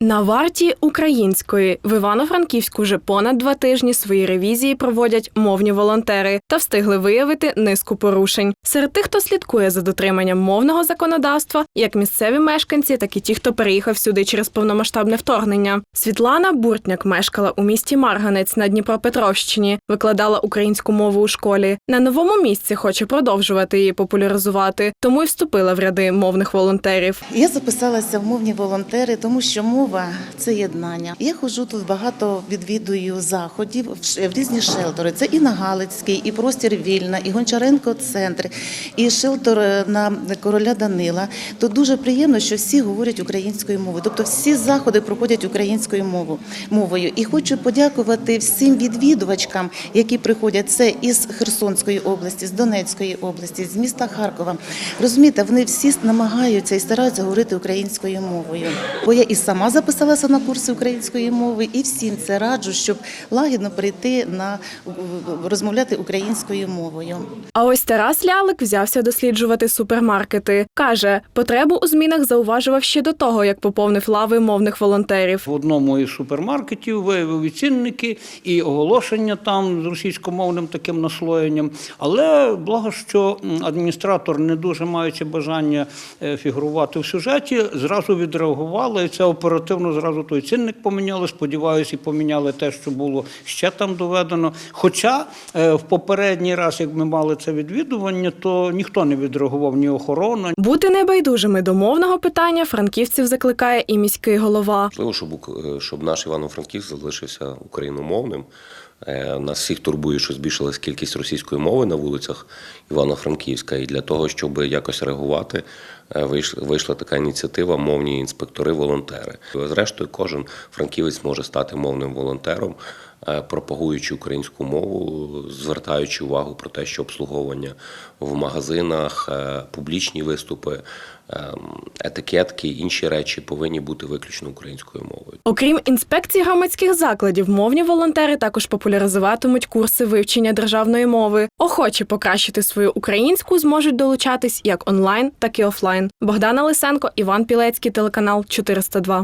На варті української в Івано-Франківську вже понад два тижні свої ревізії проводять мовні волонтери та встигли виявити низку порушень. Серед тих, хто слідкує за дотриманням мовного законодавства, як місцеві мешканці, так і ті, хто переїхав сюди через повномасштабне вторгнення. Світлана Буртняк мешкала у місті Марганець на Дніпропетровщині, викладала українську мову у школі. На новому місці хоче продовжувати її популяризувати, тому й вступила в ряди мовних волонтерів. Я записалася в мовні волонтери, тому що мова це єднання. Я ходжу тут багато відвідую заходів в різні шелтери. Це і на Галицький, і простір Вільна, і Гончаренко центр, і шелтер е, на короля Данила. То дуже приємно, що всі говорять українською мовою. Тобто всі заходи проходять українською мовою. мовою. І хочу подякувати всім відвідувачкам, які приходять. Це із Херсонської області, з Донецької області, з міста Харкова. Розумієте, вони всі намагаються і стараються говорити українською мовою. Бо я і сама записалася на курси української мови, і всім це раджу, щоб лагідно прийти на розмовляти українською мовою. А ось Тарас Лялик взявся досліджувати супермаркети. Каже, потребу у змінах зауважував ще до того, як поповнив лави мовних волонтерів. В одному із супермаркетів виявив і цінники, і оголошення там з російськомовним таким наслоєнням. Але благо, що адміністратор, не дуже маючи бажання е, фігурувати в сюжеті, зразу відреагували, і це оперативно зразу той цінник поміняли. Сподіваюся, і поміняли те, що було ще там доведено. Хоча е, в попередній раз, як ми мали це відвідування, то ніхто не відреагував, ні охорона, Бути небайдужими до мовного питання франківців закликає і міський голова. Можливо, щоб, щоб наш Івано-Франківськ залишився україномовним. Е, Нас всіх турбує, що збільшилась кількість російської мови на вулицях Івано-Франківська. І для того, щоб якось реагувати, е, вийшла така ініціатива мовні інспектори-волонтери. Зрештою, кожен франківець може стати мовним волонтером, пропагуючи українську мову, звертаючи увагу про те, що обслуговування в магазинах, е, публічні виступи, ем, етикетки, інші речі повинні бути виключно українською мовою. Окрім інспекцій громадських закладів, мовні волонтери також популяризуватимуть курси вивчення державної мови. Охочі покращити свою українську зможуть долучатись як онлайн, так і офлайн. Богдана Лисенко, Іван Пілецький, телеканал 402.